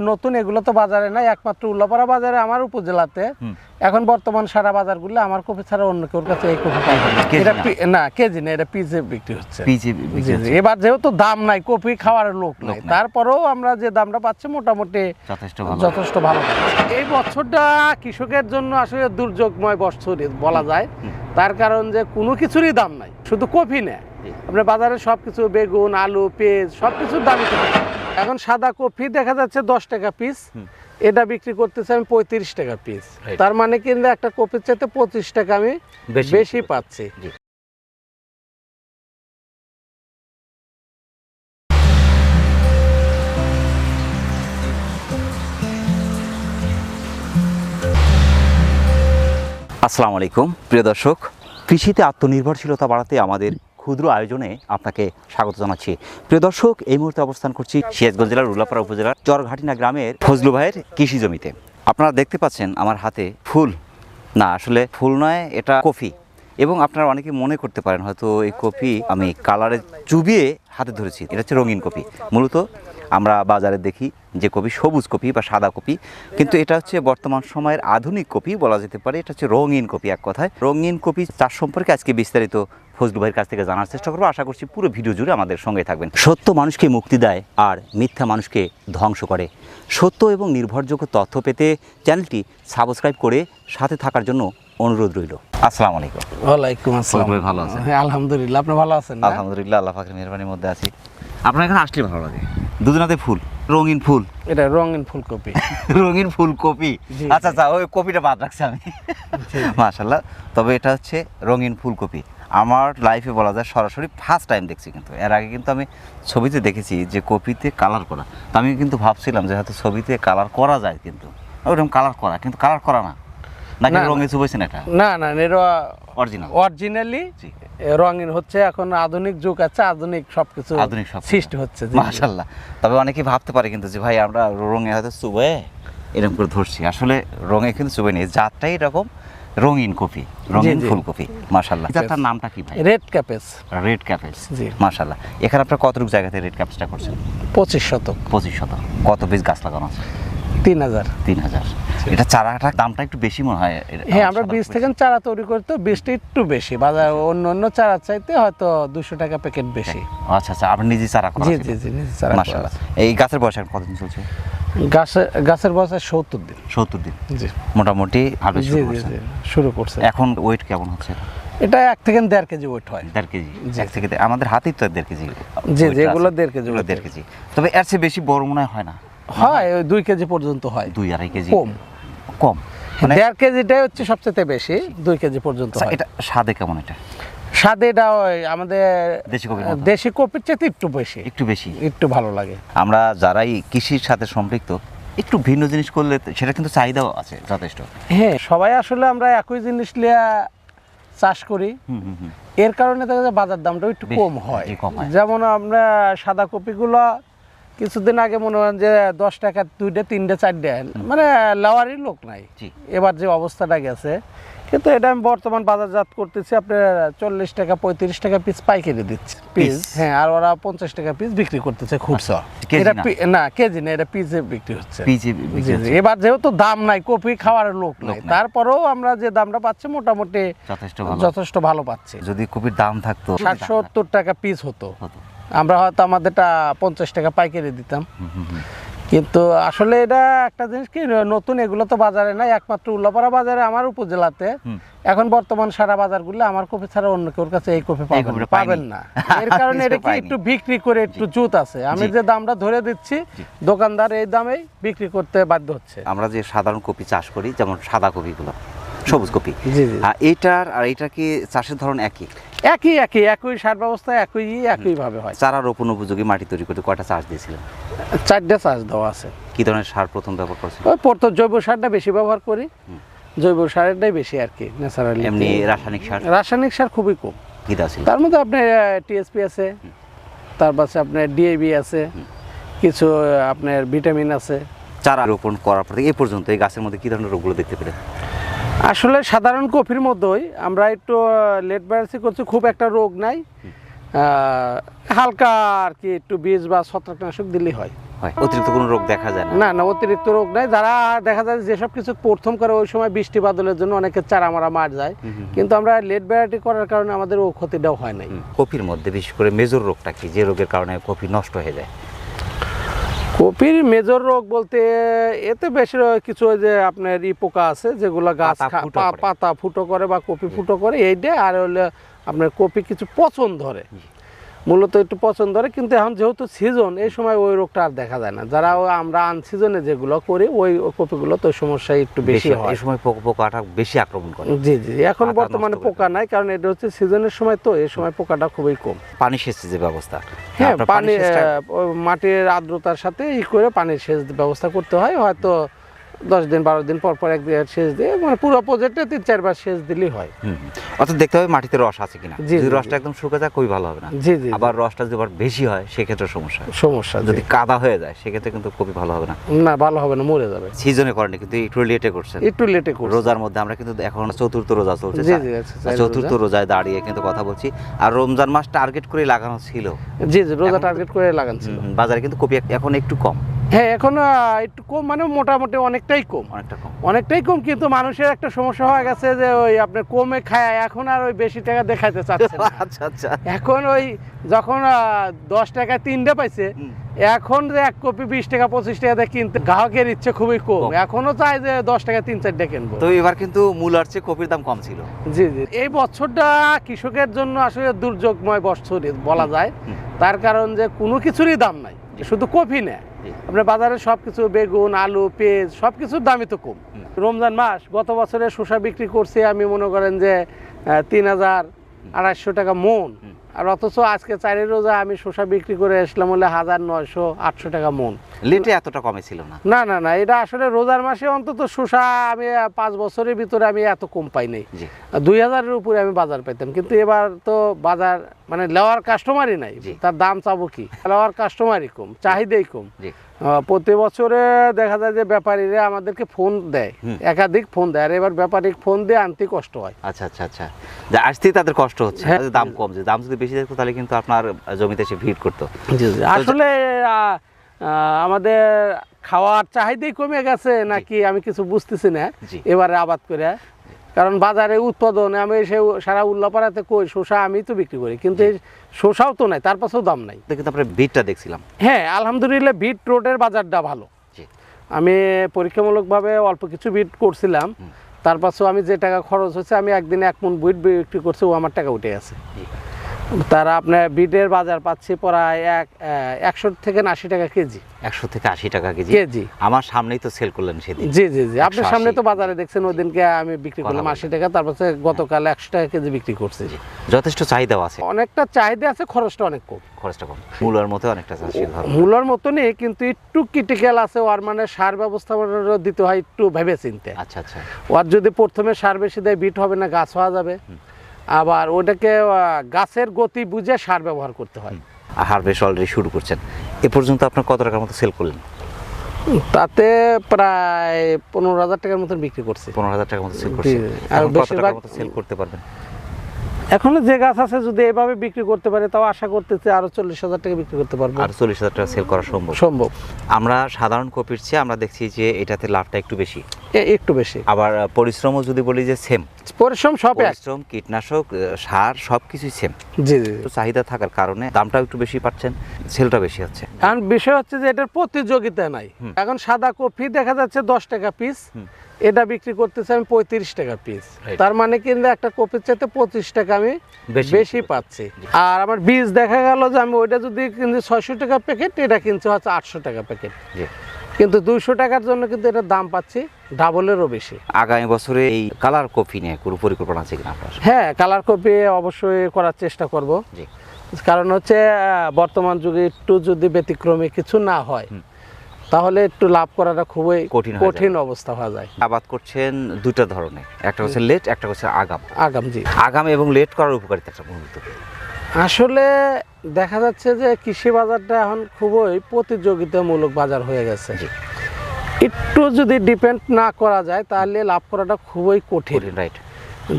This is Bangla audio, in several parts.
নতুন এগুলো তো বাজারে নাই একমাত্র উল্লাপাড়া বাজারে আমার উপজেলাতে এখন বর্তমান সারা বাজারগুলো আমার কপি ছাড়া অন্য কেউ কাছে এই কপি না। কেজি এটা না? কেজি না এটা পিসে বিক্রি হচ্ছে। এবার যেহেতু দাম নাই কপি খাওয়ার লোক নাই তারপরেও আমরা যে দামটা পাচ্ছি মোটামুটি যথেষ্ট ভালো। এই বছরটা কৃষকের জন্য আসলে দুর্যোগময় বছর বলা যায় তার কারণ যে কোনো কিছুরই দাম নাই শুধু কফি না জি। আপনার বাজারে সবকিছু বেগুন আলু পেঁয়াজ সবকিছুর বেশি। এখন সাদা কপি দেখা যাচ্ছে দশ টাকা পিস এটা বিক্রি করতেছে আমি পঁয়ত্রিশ টাকা পিস তার মানে কিন্তু একটা কপির চাইতে পঁচিশ টাকা আমি বেশি পাচ্ছি। আসসালামু আলাইকুম। প্রিয় দর্শক কৃষিতে আত্মনির্ভরশীলতা বাড়াতে আমাদের ক্ষুদ্র আয়োজনে আপনাকে স্বাগত জানাচ্ছি। প্রিয় দর্শক, এই মুহূর্তে অবস্থান করছি সিরাজগঞ্জ জেলার রুলাপাড়া উপজেলার চরঘাটিনা গ্রামের ফজলু ভাইয়ের কৃষি জমিতে। আপনারা দেখতে পাচ্ছেন আমার হাতে ফুল। না, আসলে ফুল নয়, এটা কফি। এবং আপনারা অনেকে মনে করতে পারেন, হয়তো এই কপি আমি কালারে চুবিয়ে হাতে ধরেছি। এটা হচ্ছে রঙিন কপি মূলত আমরা বাজারে দেখি যে কপি সবুজ কপি বা সাদা কপি কিন্তু এটা হচ্ছে বর্তমান সময়ের আধুনিক কপি বলা যেতে পারে। এটা হচ্ছে রঙিন কপি এক কথায়। রঙিন কপি চাষ সম্পর্কে আজকে বিস্তারিত ফজলু ভাইয়ের কাছ থেকে জানার চেষ্টা করব। আশা করছি পুরো ভিডিও জুড়ে আমাদের সঙ্গে থাকবেন। সত্য মানুষকে মুক্তি দেয় আর মিথ্যা মানুষকে ধ্বংস করে। সত্য এবং নির্ভরযোগ্য তথ্য পেতে চ্যানেলটি সাবস্ক্রাইব করে সাথে থাকার জন্য অনুরোধ রইল। আসসালামু আলাইকুম। ওয়ালাইকুম আসসালাম। ভাই ভালো আছেন? হ্যাঁ আলহামদুলিল্লাহ। আপনি ভালো আছেন আলহামদুলিল্লাহ আল্লাহ পাকের মেহরবানির মধ্যে আছি। আপনার এখানে আসলে ভালো লাগে? দুজনাতে ফুল রঙিন ফুল। এটা রঙিন ফুলকপি। রঙিন ফুলকপি। আচ্ছা আচ্ছা ওই কপিটা বাদ রাখছি আমি। মাশাল্লাহ তবে এটা হচ্ছে রঙিন ফুলকপি। আমার লাইফে বলা যায় সরাসরি ফার্স্ট টাইম দেখছি কিন্তু। এর আগে কিন্তু আমি ছবিতে দেখেছি যে কপিতে কালার করা। তো আমি কিন্তু ভাবছিলাম যে হয়তো ছবিতে কালার করা যায় কিন্তু। ওরকম কালার করা কিন্তু কালার করা না। নাকি। রঙে চুবাইছেন এটা? না না এটা অরিজিনাল অরিজিনালি রঙিন হচ্ছে এখন আধুনিক যুগ আছে আধুনিক সবকিছু আধুনিক সব সৃষ্টি হচ্ছে। মাশাল্লাহ তবে অনেকে ভাবতে পারে কিন্তু যে ভাই আমরা রঙে হয়তো চুবে এরকম করে ধরছি। আসলে রঙে কিন্তু চুবে নেই। জাতটাই এরকম রঙিন কপি রঙিন। ফুলকপি মাশাল্লাহ জাতটার নামটা কি ভাই? রেড ক্যাপেস রেড ক্যাপেলস জি। মাশাল্লাহ এখানে আপনার কতটুকু জায়গাতে রেড ক্যাপেলসটা করছেন? পঁচিশ শতক। পঁচিশ শত কত পিস গাছ লাগানো আছে? তিন হাজার। তিন হাজার। এটা চারাটার দামটা একটু বেশি মনে হয়। হ্যাঁ আমরা বীজ থেকে চারা তৈরি করি তো বীজটা একটু বেশি। বাজার অন্য অন্য চারা চাইতে হয়তো দুশো টাকা প্যাকেট বেশি। আচ্ছা আচ্ছা আপনি নিজে চারা জি? জি জি নিজে চারা করা এই গাছের বয়স এখন কতদিন চলছে? গাছের গাছের বয়স সত্তর দিন। সত্তর দিন। জি। মোটামুটি হারভেস্ট শুরু করছে। এখন ওয়েট কেমন হচ্ছে? এটা এক থেকে দেড় কেজি ওয়েট হয়। দেড় কেজি। এক থেকে আমাদের হাতেই তো দেড় কেজি জি, যেগুলো দেড় কেজি দেড় কেজি। তবে এর চেয়ে বেশি বড় মনে হয় হয় না। হয় দুই কেজি পর্যন্ত হয়। দুই আড়াই কেজি। কম। কম। মানে দেড় কেজিটাই হচ্ছে সবচেয়ে বেশি দুই কেজি পর্যন্ত আচ্ছা, এটা স্বাদে কেমন এটা? স্বাদে এটা আমাদের দেশি মতো? দেশি কপির চাইতে একটু বেশি। একটু বেশি। একটু ভালো লাগে। আমরা যারাই কৃষির সাথে সম্পৃক্ত একটু ভিন্ন জিনিস করলে সেটা কিন্তু চাহিদাও আছে যথেষ্ট। হ্যাঁ সবাই আসলে আমরা একই জিনিস লিয়া চাষ করি। এর কারণে দেখা যায় বাজার দামটাও একটু কম হয়। কম হয়। যেমন আমরা সাদা কপিগুলো কিছুদিন আগে মনে হয় যে দশ টাকা দুইটা তিনটে চারটে। মানে লাওয়ারই লোক নাই। এবার যে অবস্থাটা গেছে কিন্তু এটা আমি বর্তমান বাজারজাত করতেছি আপনার চল্লিশ টাকা পঁয়ত্রিশ টাকা পিস পাইকারি দিচ্ছে। পিস হ্যাঁ আর ওরা পঞ্চাশ টাকা পিস বিক্রি করতেছে খুচরা আচ্ছা, এটা না? কেজি না এটা পিসে বিক্রি হচ্ছে। পিজে। এবার যেহেতু দাম নাই কপি খাওয়ার লোক নাই তারপরেও আমরা যে দামটা পাচ্ছি মোটামুটি যথেষ্ট ভালো। যথেষ্ট ভালো পাচ্ছি। যদি কপির দাম থাকতো ষাট সত্তর টাকা পিস হতো। আমরা হয়তো আমাদেরটা পঞ্চাশ টাকা পাইকারি দিতাম। কিন্তু আসলে এটা একটা জিনিস কি নতুন এগুলো তো বাজারে নাই একমাত্র উল্লাপাড়া বাজারে আমার উপজেলাতে। এখন বর্তমান সারা বাজারগুলো আমার কপি ছাড়া অন্য কেউ কাছে এই কপি পাবেন না। এর কারণে এটা কি একটু বিক্রি করে একটু জুত আছে। আমি যে দামটা ধরে দিচ্ছি দোকানদার এই দামেই বিক্রি করতে বাধ্য হচ্ছে। আমরা যে সাধারণ কপি চাষ করি যেমন সাদা কপিগুলো সবুজ কপি এইটার আর এইটার কি চাষের ধরন একই? একই একই একই সার ব্যবস্থা একই একই ভাবে হয়। চারা রোপণ উপযোগী মাটি তৈরি করতে কয়টা চাষ দিয়েছিলেন? চারটে চাষ দেওয়া আছে। কি ধরনের সার প্রথম ব্যবহার করছেন? ওই পড়তো জৈব সারটা বেশি ব্যবহার করি। জৈব সারেরটাই বেশি আর কি ন্যাচারালি এমনি রাসায়নিক সার? রাসায়নিক সার খুবই কম। কি ছিল? তার মধ্যে আপনার টিএসপি আছে। তারপর আছে আপনার ডিএবি আছে। কিছু আপনার ভিটামিন আছে। চারা রোপণ করার পর এই পর্যন্ত এই গাছের মধ্যে কি ধরনের রোগগুলো দেখতে পেলেন? আসলে সাধারণ কফির মতোই। আমরা একটু লেট ব্যারাসি করছি খুব একটা রোগ নাই। হালকা আর কি একটু বীজ বা ছত্রাকনাশক দিলেই হয়। হয় অতিরিক্ত কোনো রোগ দেখা যায় না। না অতিরিক্ত রোগ নাই। যারা দেখা যায় যেসব কিছু প্রথম করে ওই সময় বৃষ্টি বাদলের জন্য অনেকে চারা মারা মার যায়। কিন্তু আমরা লেট ভ্যারাইটি করার কারণে আমাদের ও ক্ষতিটাও হয় নাই। কপির মধ্যে বিশেষ করে মেজর রোগটা কি? যে রোগের কারণে কপি নষ্ট হয়ে যায়। কপির মেজর রোগ বলতে এতে বেশি কিছু যে আপনার ই পোকা আছে যেগুলো গাছ পাতা ফুটো করে। বা কপি ফুটো করে এইটা আর হলে আপনার কপি কিছু পচন ধরে। মূলত একটু পছন্দ ধরে কিন্তু এখন যেহেতু সিজন এই সময় ওই রোগটা আর দেখা যায় না। যারা আমরা আনসিজনে যেগুলো করি ওই কপিগুলো তো সমস্যা একটু বেশি হয়। এই সময় পোকা পোকাটা বেশি আক্রমণ করে। জি জি এখন বর্তমানে পোকা নাই কারণ এটা হচ্ছে সিজনের সময় তো এই সময় পোকাটা খুবই কম। পানি সেচের যে ব্যবস্থা। হ্যাঁ পানি মাটির আর্দ্রতার সাথে ই করে পানির সেচ ব্যবস্থা করতে হয়। হয়তো দশ দিন বারো দিন পর পর এক দিন সেচ দিয়ে মানে পুরো প্রজেক্টে তিন চারবার সেচ দিলেই হয়। অর্থাৎ দেখতে হবে মাটিতে রস আছে কিনা। যদি রসটা একদম শুকে যায় খুবই ভালো হবে না। জি জি আবার রসটা যদি বেশি হয় সেক্ষেত্রে সমস্যা সমস্যা যদি কাদা হয়ে যায় সেক্ষেত্রে কিন্তু খুবই ভালো হবে না। না ভালো হবে না মরে যাবে। সিজনে করেনি কিন্তু একটু লেটে করছেন। একটু লেটে করছে। রোজার মধ্যে আমরা কিন্তু এখন চতুর্থ রোজা চলছে জি জি আচ্ছা, চতুর্থ রোজায় দাঁড়িয়ে কিন্তু কথা বলছি। আর রমজান মাস টার্গেট করে লাগানো ছিল। জি জি রোজা টার্গেট করে লাগানো হুম, বাজারে কিন্তু কপি এখন একটু কম। হ্যাঁ এখন একটু কম মানে মোটামুটি অনেকটাই কম। অনেকটা কম। অনেকটাই কম কিন্তু মানুষের একটা সমস্যা হয়ে গেছে যে ওই আপনার কমে খায় এখন আর ওই বেশি টাকা দেখাইতে চাচ্ছে আচ্ছা আচ্ছা। এখন ওই যখন দশ টাকা তিনটে পাইছে এখন যে এক কপি বিশ টাকা পঁচিশ টাকা দিয়ে কিনতে গ্রাহকের ইচ্ছে খুবই কম। এখনও চাই যে দশ টাকা তিন চারটে কিনবো। তো এবার কিন্তু মূলার চেয়ে কপির দাম কম ছিল। জি জি। এই বছরটা কৃষকের জন্য আসলে দুর্যোগময় বছর বলা যায়। তার কারণ যে কোনো কিছুরই দাম নাই শুধু কপি না জি। আপনার বাজারে সব কিছু বেগুন আলু পেঁয়াজ সব কিছুর দামই তো কম। রমজান মাস গত বছরে শসা বিক্রি করছে আমি মনে করেন যে তিন হাজার আড়াইশো টাকা মন। আর অথচ আজকে চারি রোজা আমি শসা বিক্রি করে আসলাম হলে হাজার নয়শো আটশো টাকা মন। লেটে এতটা কমে ছিল না? না না না এটা আসলে রোজার মাসে অন্তত শসা আমি পাঁচ বছরের ভিতরে আমি এত কম পাই নাই। দুই হাজারের উপরে আমি বাজার পেতাম কিন্তু এবার তো বাজার মানে লেওয়ার কাস্টমারই নাই। তার দাম চাবো কি? লেওয়ার কাস্টমারই কম চাহিদাই কম। প্রতি বছরে দেখা যায় যে ব্যাপারীরা আমাদেরকে ফোন দেয় একাধিক ফোন দেয় আর এবার ব্যাপারিক ফোন দিয়ে আনতে কষ্ট হয়। আচ্ছা আচ্ছা আচ্ছা। আসতেই তাদের কষ্ট হচ্ছে হ্যাঁ। দাম কম যে দাম যদি বেশি থাকতো তাহলে কিন্তু আপনার জমিতে এসে ভিড় করতো। আসলে আমাদের খাওয়ার চাহিদাই কমে গেছে নাকি আমি কিছু বুঝতেছি না। এবারে আবাদ করে। কারণ বাজারে উৎপাদন আমি সে সারা উল্লাপাড়াতে কই শসা আমি তো বিক্রি করি কিন্তু শসাও তো নাই তার পাশেও দাম নাই। কিন্তু আপনার ভিড়টা দেখছিলাম। হ্যাঁ আলহামদুলিল্লাহ বিট রোডের বাজারটা ভালো। আমি পরীক্ষামূলকভাবে অল্প কিছু বিট করছিলাম। তার পাশেও আমি যে টাকা খরচ হয়েছে আমি একদিনে এক মন বিট বিক্রি করছি ও আমার টাকা উঠে গেছে। তারা আপনার বিটের বাজার পাচ্ছি প্রায় এক একশো থেকে আশি টাকা কেজি। একশো থেকে আশি টাকা কেজি? কেজি। আমার সামনেই তো সেল করলেন সেদিন। জি জি জি। আপনার সামনে তো বাজারে দেখছেন ওই দিনকে আমি বিক্রি করলাম আশি টাকা তারপর গতকাল একশো টাকা কেজি বিক্রি করছি। যথেষ্ট চাহিদাও আছে। অনেকটা চাহিদা আছে খরচটা অনেক কম। খরচটা কম। মূলার মতো অনেকটা মূলার মতনই কিন্তু একটু ক্রিটিক্যাল আছে ওর মানে সার ব্যবস্থাপনারও দিতে হয় একটু ভেবে চিনতে আচ্ছা আচ্ছা। ওর যদি প্রথমে সার বেশি দেয় বিট হবে না গাছ হওয়া যাবে। আবার ওটাকে গাছের গতি বুঝে সার ব্যবহার করতে হয়। হারভেস্ট অলরেডি শুরু করছেন। এ পর্যন্ত আপনার কত টাকার মতো সেল করলেন? তাতে প্রায় পনেরো হাজার টাকার মতন বিক্রি করছে। পনেরো হাজার টাকার মতো সেল করছে আর বেশিরভাগ- মতো সেল করতে পারবেন? এখনও যে গাছ আছে যদি এভাবে বিক্রি করতে পারে তাও আশা করতেছি আরও চল্লিশ হাজার টাকা বিক্রি করতে পারব। আর চল্লিশ হাজার টাকা সেল করা সম্ভব। সম্ভব। আমরা সাধারণ কপির চেয়ে আমরা দেখছি যে এটাতে লাভটা একটু বেশি। একটু বেশি। আবার পরিশ্রমও যদি বলি যে সেম পরিশ্রম সব পরিশ্রম কীটনাশক সার সব কিছুই সেম জি জি। তো চাহিদা থাকার কারণে দামটাও একটু বেশি পাচ্ছেন সেলটা বেশি হচ্ছে। কারণ বিষয় হচ্ছে যে এটার প্রতিযোগিতা নাই। এখন সাদা কপি দেখা যাচ্ছে দশ টাকা পিস। এটা বিক্রি করতেছে আমি পঁয়ত্রিশ টাকা পিস তার মানে কিন্তু একটা কপির চাইতে পঁচিশ টাকা আমি বেশি পাচ্ছি। আর আমার বীজ দেখা গেল যে আমি ওইটা যদি কিন্তু ছয়শো টাকা প্যাকেট এটা কিনছি হচ্ছে আটশো টাকা প্যাকেট কিন্তু দুইশো টাকার জন্য কিন্তু এটার দাম পাচ্ছি ডাবলেরও বেশি। আগামী বছরে এই কালার কপি নিয়ে কোনো পরিকল্পনা আছে কিনা আপনার? হ্যাঁ কালার কপি অবশ্যই করার চেষ্টা করব। কারণ হচ্ছে বর্তমান যুগে একটু যদি ব্যতিক্রমী কিছু না হয়। তাহলে একটু লাভ করাটা খুবই কঠিন কঠিন অবস্থা হয়ে যায়। আবাদ করছেন দুইটা ধরনের। একটা হচ্ছে লেট একটা হচ্ছে আগাম। আগাম জি। আগাম এবং লেট করার উপকারিতা একটা মূলত। আসলে দেখা যাচ্ছে যে কৃষি বাজারটা এখন খুবই প্রতিযোগিতামূলক বাজার হয়ে গেছে। একটু যদি ডিপেন্ড না করা যায় তাহলে লাভ করাটা খুবই কঠিন। রাইট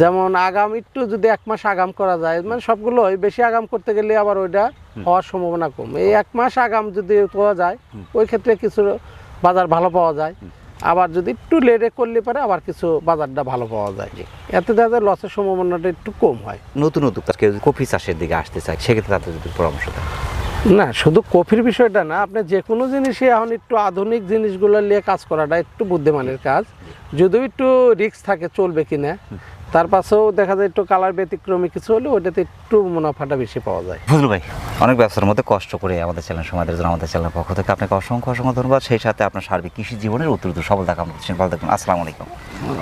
যেমন আগাম একটু যদি এক মাস আগাম করা যায় মানে সবগুলোই বেশি আগাম করতে গেলে আবার ওইটা হওয়ার সম্ভাবনা কম। এই এক মাস আগাম যদি পাওয়া যায় ওই ক্ষেত্রে কিছু বাজার ভালো পাওয়া যায়। আবার যদি একটু লেটে করলে পারে আবার কিছু বাজারটা ভালো পাওয়া যায়। এতে দেখা যায় লসের সম্ভাবনাটা একটু কম হয়। নতুন উদ্যোক্তা কেউ কফি চাষের দিকে আসতে চায় সেক্ষেত্রে তাদের যদি পরামর্শ দেন। না শুধু কফির বিষয়টা না আপনি যে কোনো জিনিসই এখন একটু আধুনিক জিনিসগুলো নিয়ে কাজ করাটা একটু বুদ্ধিমানের কাজ। যদিও একটু রিস্ক থাকে চলবে কিনা। তার পাশেও দেখা যায় একটু কালার ব্যতিক্রমী কিছু হলে ওইটাতে একটু মুনাফাটা বেশি পাওয়া যায়। ফজলু ভাই অনেক ব্যবসার মধ্যে কষ্ট করে আমাদের চ্যানেল সমাজের জন্য আমাদের চ্যানেলের পক্ষ থেকে আপনাকে অসংখ্য অসংখ্য ধন্যবাদ। সেই সাথে আপনার সার্বিক কৃষি জীবনের উত্তর সফলতা কামনা করছেন ভালো থাকবেন আসসালামু আলাইকুম।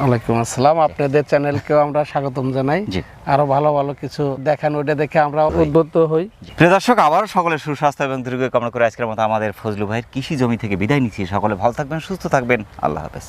ওয়ালাইকুম আসসালাম। আপনাদের চ্যানেলকেও আমরা স্বাগতম জানাই। আরও ভালো ভালো কিছু দেখান ওইটা দেখে আমরা উদ্বুদ্ধ হই। প্রিয় দর্শক আবার সকলের সুস্বাস্থ্য এবং দীর্ঘ কামনা করে আজকের মতো আমাদের ফজলু ভাইয়ের কৃষি জমি থেকে বিদায় নিচ্ছি। সকলে ভালো থাকবেন সুস্থ থাকবেন। আল্লাহ হাফেজ।